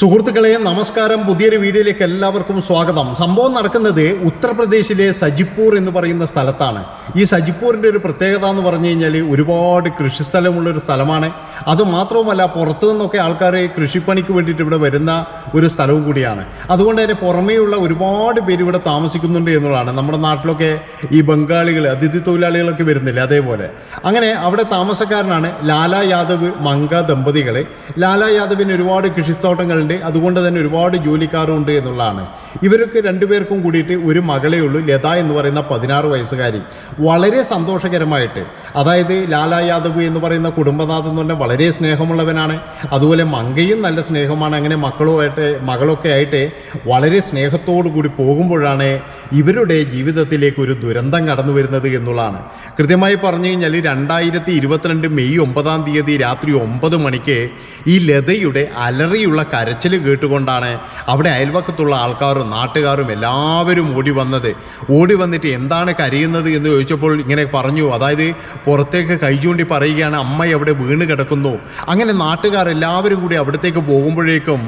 സുഹൃത്തുക്കളെ നമസ്കാരം. പുതിയൊരു വീഡിയോയിലേക്ക് എല്ലാവർക്കും സ്വാഗതം. സംഭവം നടക്കുന്നത് ഉത്തർപ്രദേശിലെ സജിപ്പൂർ എന്ന് പറയുന്ന സ്ഥലത്താണ്. ഈ സജിപ്പൂരിന്റെ ഒരു പ്രത്യേകത എന്ന് പറഞ്ഞു കഴിഞ്ഞാൽ ഒരുപാട് കൃഷിസ്ഥലമുള്ള ഒരു സ്ഥലമാണ് അതുമാത്രവുമല്ല പുറത്തു നിന്നൊക്കെ ആൾക്കാർ കൃഷിപ്പണിക്ക് വേണ്ടിയിട്ട് ഇവിടെ വരുന്ന ഒരു സ്ഥലവും കൂടിയാണ്. അതുകൊണ്ട് തന്നെ പുറമേയുള്ള ഒരുപാട് പേര് ഇവിടെ താമസിക്കുന്നുണ്ട് എന്നുള്ളതാണ്. നമ്മുടെ നാട്ടിലൊക്കെ ഈ ബംഗാളികൾ അതിഥി തൊഴിലാളികളൊക്കെ വരുന്നില്ല അതേപോലെ. അങ്ങനെ അവിടെ താമസക്കാരനാണ് ലാലാ യാദവ് മങ്ക ദമ്പതികളെ. ലാലാ യാദവിന് ഒരുപാട് കൃഷിത്തോട്ടങ്ങളുണ്ട് അതുകൊണ്ട് തന്നെ ഒരുപാട് ജോലിക്കാരും ഉണ്ട് എന്നുള്ളതാണ്. ഇവരൊക്കെ രണ്ടുപേർക്കും കൂടിയിട്ട് ഒരു മകളേ ഉള്ളൂ ലത എന്ന് പറയുന്ന പതിനാറ് വയസ്സുകാരി. വളരെ സന്തോഷകരമായിട്ട്. അതായത് ലാലാ യാദവ് എന്ന് പറയുന്ന കുടുംബനാഥൻ എന്ന് പറഞ്ഞാൽ വളരെ സ്നേഹമുള്ളവനാണ്. അതുപോലെ മങ്കയും നല്ല സ്നേഹമാണ്. അങ്ങനെ മക്കളുമായിട്ട് മകളൊക്കെ ആയിട്ട് വളരെ സ്നേഹത്തോടു കൂടി പോകുമ്പോഴാണ് ഇവരുടെ ജീവിതത്തിലേക്ക് ഒരു ദുരന്തം കടന്നു വരുന്നത് എന്നുള്ളതാണ്. കൃത്യമായി പറഞ്ഞു കഴിഞ്ഞാൽ രണ്ടായിരത്തി ഇരുപത്തിരണ്ട് മെയ് ഒമ്പതാം തീയതി രാത്രി ഒമ്പത് മണിക്ക് ഈ ലതയുടെ അലറിയുള്ള കരച്ചിൽ കേട്ടുകൊണ്ടാണ് അവിടെ അയൽവക്കത്തുള്ള ആൾക്കാരും നാട്ടുകാരും എല്ലാവരും ഓടി വന്നത്. ഓടി വന്നിട്ട് എന്താണ് കരയുന്നത് എന്ന് ചോദിച്ചപ്പോൾ ഇങ്ങനെ പറഞ്ഞു. അതായത് പുറത്തേക്ക് കൈ ചൂണ്ടി പറയുകയാണ് അമ്മ എവിടെ വീണ് കിടക്കുന്നു? അങ്ങനെ നാട്ടുകാർ എല്ലാവരും കൂടി അവിടത്തേക്ക് പോകുമ്പോഴേക്കും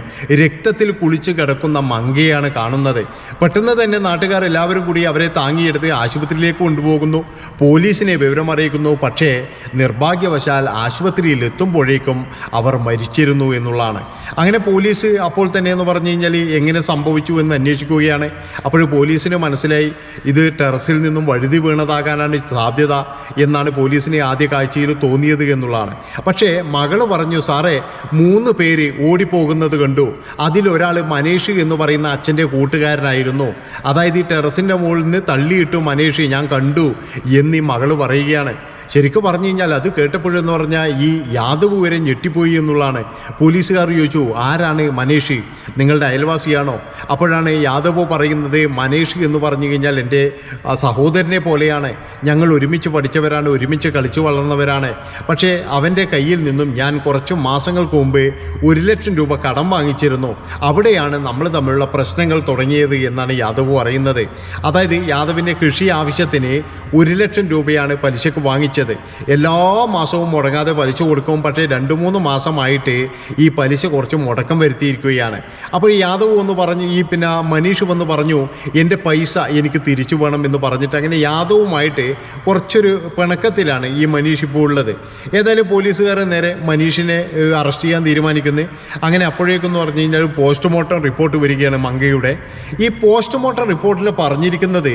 രക്തത്തിൽ കുളിച്ച് കിടക്കുന്ന മങ്കയാണ് കാണുന്നത്. പെട്ടെന്ന് തന്നെ നാട്ടുകാർ എല്ലാവരും കൂടി അവരെ താങ്ങിയെടുത്ത് ആശുപത്രിയിലേക്ക് കൊണ്ടുപോകുന്നു. പോലീസിനെ വിവരം അറിയിക്കുന്നു. പക്ഷേ നിർഭാഗ്യവശാൽ ആശുപത്രിയിൽ എത്തുമ്പോഴേക്കും അവർ മരിച്ചിരുന്നു എന്നുള്ളതാണ്. അങ്ങനെ പോലീസ് അപ്പോൾ തന്നെ എന്ന് പറഞ്ഞു കഴിഞ്ഞാൽ എങ്ങനെ സംഭവിച്ചു എന്ന് അന്വേഷിക്കുകയാണ്. അപ്പോൾ പോലീസിന് മനസ്സിലായി ഇത് ടെറസിൽ നിന്നും വഴുതി വീണതാകാനാണ് സാധ്യത എന്നാണ് പോലീസിനെ ആദ്യ കാഴ്ചയിൽ തോന്നിയത് എന്നുള്ളതാണ്. പക്ഷേ മകൾ പറഞ്ഞു സാറേ മൂന്ന് പേര് ഓടിപ്പോകുന്നത് കണ്ടു. അതിലൊരാൾ മനേഷ് എന്ന് പറയുന്ന അച്ഛന്റെ കൂട്ടുകാരനായിരുന്നു. അതായത് ഈ ടെറസിന്റെ മുകളിൽ നിന്ന് തള്ളിയിട്ടു മനേഷ് ഞാൻ കണ്ടു എന്നീ മകൾ പറയുകയാണ്. ശരിക്കും പറഞ്ഞു കഴിഞ്ഞാൽ അത് കേട്ടപ്പോഴെന്ന് പറഞ്ഞാൽ ഈ യാദവ് വരെ ഞെട്ടിപ്പോയി എന്നുള്ളതാണ്. പോലീസുകാർ ചോദിച്ചു ആരാണ് മനേഷ്? നിങ്ങളുടെ അയൽവാസിയാണോ? അപ്പോഴാണ് യാദവ് പറയുന്നത് മനേഷ് എന്ന് പറഞ്ഞു കഴിഞ്ഞാൽ എന്റെ സഹോദരനെ പോലെയാണ്. ഞങ്ങൾ ഒരുമിച്ച് പഠിച്ചവരാണ് ഒരുമിച്ച് കളിച്ചു വളർന്നവരാണ്. പക്ഷേ അവന്റെ കയ്യിൽ നിന്നും ഞാൻ കുറച്ച് മാസങ്ങൾക്ക് മുമ്പ് ഒരു ലക്ഷം രൂപ കടം വാങ്ങിച്ചിരുന്നു. അവിടെയാണ് നമ്മൾ തമ്മിലുള്ള പ്രശ്നങ്ങൾ തുടങ്ങിയത് എന്നാണ് യാദവ് പറയുന്നത്. അതായത് യാദവിന്റെ കൃഷി ആവശ്യത്തിന് ഒരു ലക്ഷം രൂപയാണ് പലിശക്ക് വാങ്ങിച്ചത്. എല്ലാ മാസവും മുടങ്ങാതെ പലിശ കൊടുക്കും. പക്ഷേ രണ്ട് മൂന്ന് മാസമായിട്ട് ഈ പലിശ കുറച്ച് മുടക്കം വരുത്തിയിരിക്കുകയാണ്. അപ്പോൾ യാദവ് എന്ന് പറഞ്ഞു ഈ പിന്നെ മനീഷ് വന്ന് പറഞ്ഞു എന്റെ പൈസ എനിക്ക് തിരിച്ചു വേണം എന്ന് പറഞ്ഞിട്ട് അങ്ങനെ യാദവുമായിട്ട് കുറച്ചൊരു പിണക്കത്തിലാണ് ഈ മനീഷ് ഇപ്പോൾ ഉള്ളത്. ഏതായാലും പോലീസുകാർ നേരെ മനീഷിനെ അറസ്റ്റ് ചെയ്യാൻ തീരുമാനിക്കുന്നു. അങ്ങനെ അപ്പോഴേക്കെന്ന് പറഞ്ഞു കഴിഞ്ഞാൽ പോസ്റ്റ്മോർട്ടം റിപ്പോർട്ട് വരികയാണ് മങ്കയുടെ. ഈ പോസ്റ്റ്മോർട്ടം റിപ്പോർട്ടിൽ പറഞ്ഞിരിക്കുന്നത്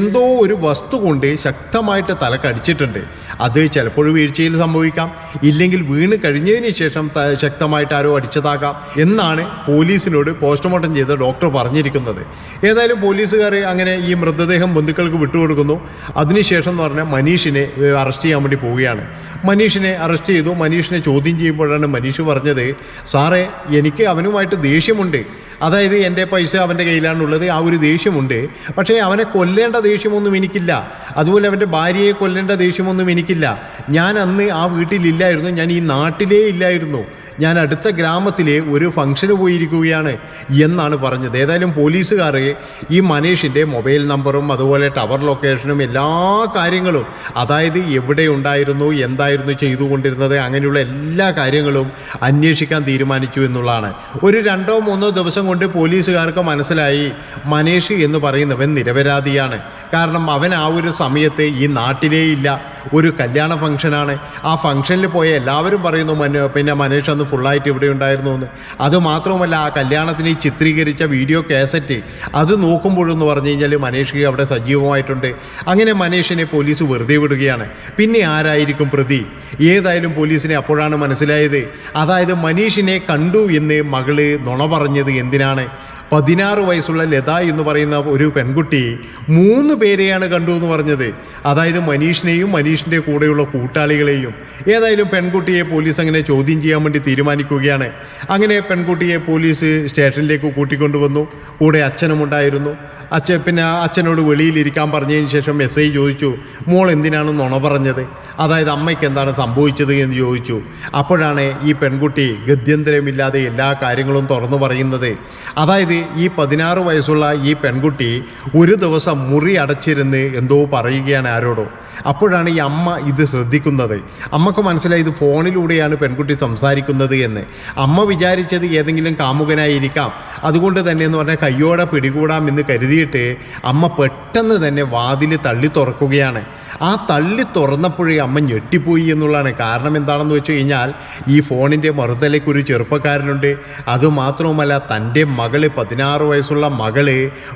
എന്തോ ഒരു വസ്തു കൊണ്ട് ശക്തമായിട്ട് തലക്കടിച്ചിട്ടുണ്ട്. അത് ചിലപ്പോൾ വീഴ്ചയിൽ സംഭവിക്കാം. ഇല്ലെങ്കിൽ വീണ് കഴിഞ്ഞതിന് ശേഷം ശക്തമായിട്ട് ആരോ അടിച്ചതാകാം എന്നാണ് പോലീസിനോട് പോസ്റ്റ്മോർട്ടം ചെയ്ത ഡോക്ടർ പറഞ്ഞിരിക്കുന്നത്. ഏതായാലും പോലീസുകാർ അങ്ങനെ ഈ മൃതദേഹം ബന്ധുക്കൾക്ക് വിട്ടുകൊടുക്കുന്നു. അതിനുശേഷം എന്ന് പറഞ്ഞാൽ മനീഷിനെ അറസ്റ്റ് ചെയ്യാൻ വേണ്ടി പോവുകയാണ്. മനീഷിനെ അറസ്റ്റ് ചെയ്തു. മനീഷിനെ ചോദ്യം ചെയ്യുമ്പോഴാണ് മനീഷ് പറഞ്ഞത് സാറേ എനിക്ക് അവനുമായിട്ട് ദേഷ്യമുണ്ട്. അതായത് എന്റെ പൈസ അവന്റെ കയ്യിലാണുള്ളത് ആ ഒരു ദേഷ്യമുണ്ട്. പക്ഷേ അവനെ കൊല്ലേണ്ട ദേഷ്യമൊന്നും എനിക്കില്ല. അതുപോലെ അവന്റെ ഭാര്യയെ കൊല്ലേണ്ട ദേഷ്യമൊന്നും എനിക്കില്ല. ഞാൻ അന്ന് ആ വീട്ടിലില്ലായിരുന്നു. ഞാൻ ഈ നാട്ടിലേ ഇല്ലായിരുന്നു. ഞാൻ അടുത്ത ഗ്രാമത്തിലെ ഒരു ഫംഗ്ഷന് പോയിരിക്കുകയാണ് എന്നാണ് പറഞ്ഞത്. ഏതായാലും പോലീസുകാർ ഈ മനീഷിന്റെ മൊബൈൽ നമ്പറും അതുപോലെ ടവർ ലൊക്കേഷനും എല്ലാ കാര്യങ്ങളും അതായത് എവിടെ ഉണ്ടായിരുന്നു എന്തായിരുന്നു ചെയ്തുകൊണ്ടിരുന്നത് അങ്ങനെയുള്ള എല്ലാ കാര്യങ്ങളും അന്വേഷിക്കാൻ തീരുമാനിച്ചു എന്നുള്ളതാണ്. ഒരു രണ്ടോ മൂന്നോ ദിവസം കൊണ്ട് പോലീസുകാർക്ക് മനസ്സിലായി മനീഷ് എന്ന് പറയുന്നവൻ നിരപരാധിയാണ്. കാരണം അവൻ ആ ഒരു സമയത്ത് ഈ നാട്ടിലേ ഇല്ല. ഒരു കല്യാണ ഫംഗ്ഷനാണ്. ആ ഫംഗ്ഷനിൽ പോയ എല്ലാവരും പറയുന്നു മന പിന്നെ മനീഷ് അന്ന് ഫുള്ളായിട്ട് ഇവിടെ ഉണ്ടായിരുന്നു എന്ന് അതുമാത്രവുമല്ല ആ കല്യാണത്തിന് ചിത്രീകരിച്ച വീഡിയോ കാസറ്റ് അത് നോക്കുമ്പോഴെന്ന് പറഞ്ഞു കഴിഞ്ഞാൽ മനീഷ് അവിടെ സജീവമായിട്ടുണ്ട്. അങ്ങനെ മനീഷിനെ പോലീസ് വെറുതെ വിടുകയാണ്. പിന്നെ ആരായിരിക്കും പ്രതി? ഏതായാലും പോലീസിനെ അപ്പോഴാണ് മനസ്സിലായത്. അതായത് മനീഷിനെ കണ്ടു എന്ന് മകൾ നുണ പറഞ്ഞത് എന്തിനാണ്? പതിനാറ് വയസ്സുള്ള ലത എന്ന് പറയുന്ന ഒരു പെൺകുട്ടി മൂന്ന് പേരെയാണ് കണ്ടു എന്ന് പറഞ്ഞത്. അതായത് മനീഷിനെയും മനീഷിന്റെ കൂടെയുള്ള കൂട്ടാളികളെയും. ഏതായാലും പെൺകുട്ടിയെ പോലീസ് അങ്ങനെ ചോദ്യം ചെയ്യാൻ വേണ്ടി തീരുമാനിക്കുകയാണ്. അങ്ങനെ പെൺകുട്ടിയെ പോലീസ് സ്റ്റേഷനിലേക്ക് കൂട്ടിക്കൊണ്ടുവന്നു. കൂടെ അച്ഛനും ഉണ്ടായിരുന്നു അച്ഛൻ പിന്നെ അച്ഛനോട് വെളിയിലിരിക്കാൻ പറഞ്ഞതിന് ശേഷം എസ് ഐ ചോദിച്ചു മോൾ എന്തിനാണ് നുണ പറഞ്ഞത്? അതായത് അമ്മയ്ക്ക് എന്താണ് സംഭവിച്ചത്? എന്ന് ചോദിച്ചു. അപ്പോഴാണ് ഈ പെൺകുട്ടി ഗത്യന്തരമില്ലാതെ എല്ലാ കാര്യങ്ങളും തുറന്നു പറയുന്നത്. അതായത് ഈ പതിനാറ് വയസ്സുള്ള ഈ പെൺകുട്ടി ഒരു ദിവസം മുറി അടച്ചിരുന്ന് എന്തോ പറയുകയാണ് ആരോടോ. അപ്പോഴാണ് ഈ അമ്മ ഇത് ശ്രദ്ധിക്കുന്നത്. അമ്മയ്ക്ക് മനസ്സിലായി ഇത് ഫോണിലൂടെയാണ് പെൺകുട്ടി സംസാരിക്കുന്നത് എന്ന്. അമ്മ വിചാരിച്ചത് ഏതെങ്കിലും കാമുകനായിരിക്കാം. അതുകൊണ്ട് തന്നെ എന്ന് പറഞ്ഞാൽ കയ്യോടെ പിടികൂടാം എന്ന് കരുതിയിട്ട് അമ്മ പെട്ടെന്ന് തന്നെ വാതിൽ തള്ളി തുറക്കുകയാണ്. ആ തള്ളി തുറന്നപ്പോഴേ അമ്മ ഞെട്ടിപ്പോയി എന്നുള്ളതാണ്. കാരണം എന്താണെന്ന് വെച്ച് കഴിഞ്ഞാൽ ഈ ഫോണിന്റെ മറുതലേക്ക് ഒരു ചെറുപ്പക്കാരനുണ്ട്. അതുമാത്രവുമല്ല തന്റെ മകൾ പതിനാറ് വയസ്സുള്ള മകൾ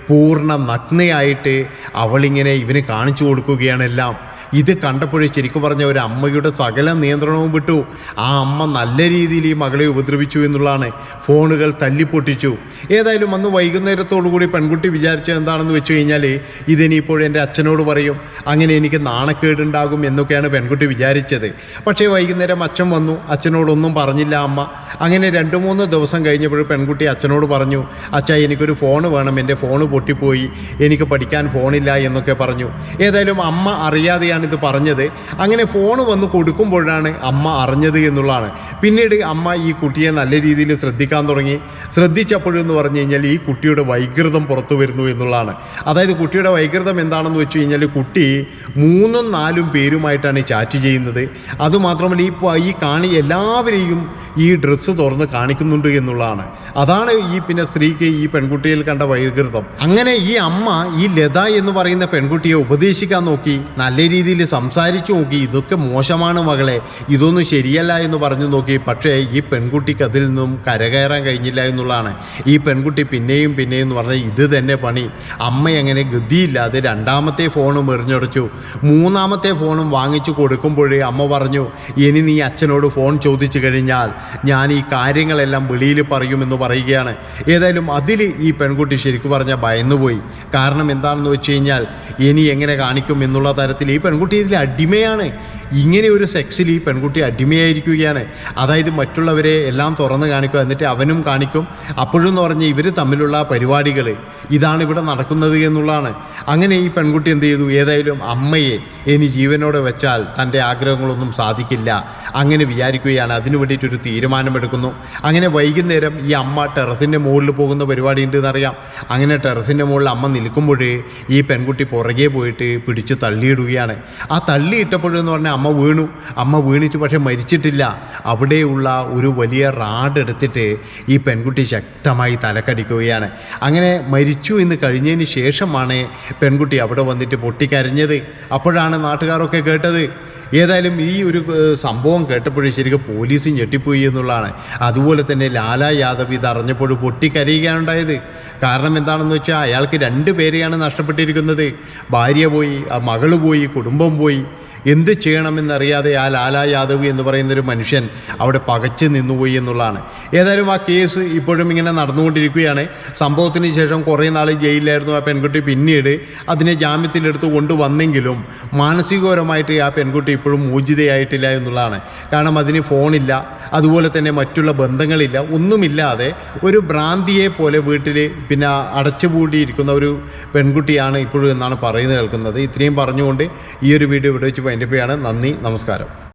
പൂർണ നഗ്നയായിട്ട് അവളിങ്ങനെ ഇവന് കാണിച്ചു കൊടുക്കുകയാണെല്ലാം ഇത് കണ്ടപ്പോഴേ ശരിക്കും പറഞ്ഞ ഒരു അമ്മയുടെ സകല നിയന്ത്രണവും വിട്ടു. ആ അമ്മ നല്ല രീതിയിൽ ഈ മകളെ ഉപദ്രവിച്ചു എന്നുള്ളതാണ്. ഫോണുകൾ തല്ലിപ്പൊട്ടിച്ചു. ഏതായാലും അന്ന് വൈകുന്നേരത്തോടു കൂടി പെൺകുട്ടി വിചാരിച്ചത് എന്താണെന്ന് വെച്ച് കഴിഞ്ഞാൽ ഇതിനിപ്പോൾ എന്റെ അച്ഛനോട് പറയും അങ്ങനെ എനിക്ക് നാണക്കേടുണ്ടാകും എന്നൊക്കെയാണ് പെൺകുട്ടി വിചാരിച്ചത്. പക്ഷേ വൈകുന്നേരം അച്ഛൻ വന്നു. അച്ഛനോടൊന്നും പറഞ്ഞില്ല അമ്മ. അങ്ങനെ രണ്ട് മൂന്ന് ദിവസം കഴിഞ്ഞപ്പോൾ പെൺകുട്ടി അച്ഛനോട് പറഞ്ഞു അച്ഛ എനിക്കൊരു ഫോൺ വേണം. എന്റെ ഫോണ് പൊട്ടിപ്പോയി. എനിക്ക് പഠിക്കാൻ ഫോണില്ല എന്നൊക്കെ പറഞ്ഞു. ഏതായാലും അമ്മ അറിയാതെയാണ് ഇത് പറഞ്ഞത്. അങ്ങനെ ഫോൺ വന്ന് കൊടുക്കുമ്പോഴാണ് അമ്മ അറിഞ്ഞത് എന്നുള്ളതാണ്. പിന്നീട് അമ്മ ഈ കുട്ടിയെ നല്ല രീതിയിൽ ശ്രദ്ധിക്കാൻ തുടങ്ങി. ശ്രദ്ധിച്ചപ്പോഴെന്ന് പറഞ്ഞു കഴിഞ്ഞാൽ ഈ കുട്ടിയുടെ വൈകൃതം പുറത്തു വരുന്നു എന്നുള്ളതാണ്. അതായത് കുട്ടിയുടെ വൈകൃതം എന്താണെന്ന് വെച്ച് കഴിഞ്ഞാൽ കുട്ടി മൂന്നും നാലും പേരുമായിട്ടാണ് ചാറ്റ് ചെയ്യുന്നത്. അതുമാത്രമല്ല ഈ ഈ കാണി എല്ലാവരെയും ഈ ഡ്രസ്സ് തുറന്ന് കാണിക്കുന്നുണ്ട് എന്നുള്ളതാണ്. അതാണ് ഈ പിന്നെ സ്ത്രീക്ക് ഈ പെൺകുട്ടിയിൽ കണ്ട വൈകൃതം. അങ്ങനെ ഈ അമ്മ ഈ ലത എന്ന് പറയുന്ന പെൺകുട്ടിയെ ഉപദേശിക്കാൻ നോക്കി. നല്ല രീതിയിൽ സംസാരിച്ചു നോക്കി ഇതൊക്കെ മോശമാണ് മകളെ ഇതൊന്നും ശരിയല്ല എന്ന് പറഞ്ഞു നോക്കി. പക്ഷേ ഈ പെൺകുട്ടിക്ക് അതിൽ നിന്നും കരകയറാൻ കഴിഞ്ഞില്ല എന്നുള്ളതാണ്. ഈ പെൺകുട്ടി പിന്നെയും പിന്നെയും എന്ന് പറഞ്ഞാൽ ഇത് തന്നെ പണി. അമ്മ അങ്ങനെ ഗതിയില്ലാതെ രണ്ടാമത്തെ ഫോണും എറിഞ്ഞടച്ചു മൂന്നാമത്തെ ഫോണും വാങ്ങിച്ചു കൊടുക്കുമ്പോഴേ അമ്മ പറഞ്ഞു ഇനി നീ അച്ഛനോട് ഫോൺ ചോദിച്ചു കഴിഞ്ഞാൽ ഞാൻ ഈ കാര്യങ്ങളെല്ലാം വെളിയിൽ പറയുമെന്ന് പറയുകയാണ്. ഏതായാലും അതിൽ ഈ പെൺകുട്ടി ശരിക്കും പറഞ്ഞാൽ ഭയന്നുപോയി. കാരണം എന്താണെന്ന് വെച്ച് കഴിഞ്ഞാൽ ഇനി എങ്ങനെ കാണിക്കും എന്നുള്ള തരത്തിൽ ഈ പെൺകുട്ടി ഇതിൽ അടിമയാണ്. ഇങ്ങനെ ഒരു സെക്സിൽ ഈ പെൺകുട്ടി അടിമയായിരിക്കുകയാണ്. അതായത് മറ്റുള്ളവരെ എല്ലാം തുറന്ന് കാണിക്കുക എന്നിട്ട് അവനും കാണിക്കും. അപ്പോഴും എന്ന് പറഞ്ഞാൽ ഇവർ തമ്മിലുള്ള പരിപാടികൾ ഇതാണ് ഇവിടെ നടക്കുന്നത് എന്നുള്ളതാണ്. അങ്ങനെ ഈ പെൺകുട്ടി എന്ത് ചെയ്തു? ഏതായാലും അമ്മയെ ഇനി ജീവനോടെ വെച്ചാൽ തന്റെ ആഗ്രഹങ്ങളൊന്നും സാധിക്കില്ല. അങ്ങനെ വിചാരിക്കുകയാണ്. അതിനു വേണ്ടിയിട്ടൊരു തീരുമാനമെടുക്കുന്നു. അങ്ങനെ വൈകുന്നേരം ഈ അമ്മ ടെറസിന്റെ മുകളിൽ പോകുന്ന പരിപാടി ഉണ്ടെന്നറിയാം അങ്ങനെ ടെറസിന്റെ മുകളിൽ അമ്മ നിൽക്കുമ്പോഴേ ഈ പെൺകുട്ടി പുറകെ പോയിട്ട് പിടിച്ച് തള്ളിയിടുകയാണ്. ആ തള്ളിയിട്ടപ്പോഴെന്ന് പറഞ്ഞാൽ അമ്മ വീണു. അമ്മ വീണിട്ട് പക്ഷേ മരിച്ചിട്ടില്ല. അവിടെയുള്ള ഒരു വലിയ റാഡ് എടുത്തിട്ട് ഈ പെൺകുട്ടി ശക്തമായി തലക്കടിക്കുകയാണ്. അങ്ങനെ മരിച്ചു എന്ന് കഴിഞ്ഞതിന് ശേഷമാണ് പെൺകുട്ടി അവിടെ വന്നിട്ട് പൊട്ടിക്കരഞ്ഞത്. അപ്പോഴാണ് നാട്ടുകാരൊക്കെ കേട്ടത്. ഏതായാലും ഈ ഒരു സംഭവം കേട്ടപ്പോഴും ശരിക്കും പോലീസ് ഞെട്ടിപ്പോയി എന്നുള്ളതാണ്. അതുപോലെ തന്നെ ലാലാ യാദവ് ഇത് അറിഞ്ഞപ്പോൾ പൊട്ടിക്കരയുകയാണ് ഉണ്ടായത് കാരണം എന്താണെന്ന് വെച്ചാൽ അയാൾക്ക് രണ്ട് പേരെയാണ് നഷ്ടപ്പെട്ടിരിക്കുന്നത്. ഭാര്യ പോയി മകൾ പോയി കുടുംബം പോയി. എന്ത് ചെയ്യണമെന്നറിയാതെ ആ ലാലാ യാദവ് എന്ന് പറയുന്നൊരു മനുഷ്യൻ അവിടെ പകച്ച് നിന്നുപോയി എന്നുള്ളതാണ്. ഏതായാലും ആ കേസ് ഇപ്പോഴും ഇങ്ങനെ നടന്നുകൊണ്ടിരിക്കുകയാണ്. സംഭവത്തിന് ശേഷം കുറേ നാൾ ജയിലിലായിരുന്നു ആ പെൺകുട്ടി പിന്നീട് അതിനെ ജാമ്യത്തിലെടുത്ത് കൊണ്ടുവന്നെങ്കിലും മാനസികപരമായിട്ട് ആ പെൺകുട്ടി ഇപ്പോഴും മോചിതയായിട്ടില്ല എന്നുള്ളതാണ്. കാരണം അതിന് ഫോണില്ല അതുപോലെ തന്നെ മറ്റുള്ള ബന്ധങ്ങളില്ല ഒന്നുമില്ലാതെ ഒരു ഭ്രാന്തിയെ പോലെ വീട്ടിൽ പിന്നെ അടച്ചുപൂട്ടിയിരിക്കുന്ന ഒരു പെൺകുട്ടിയാണ് ഇപ്പോഴും എന്നാണ് പറയുന്നത് കേൾക്കുന്നത്. ഇത്രയും പറഞ്ഞുകൊണ്ട് ഈ ഒരു വീഡിയോ ഇവിടെ വെച്ച് വൈൻഡപ്പ് ചെയ്യാണ്. നന്ദി നമസ്കാരം.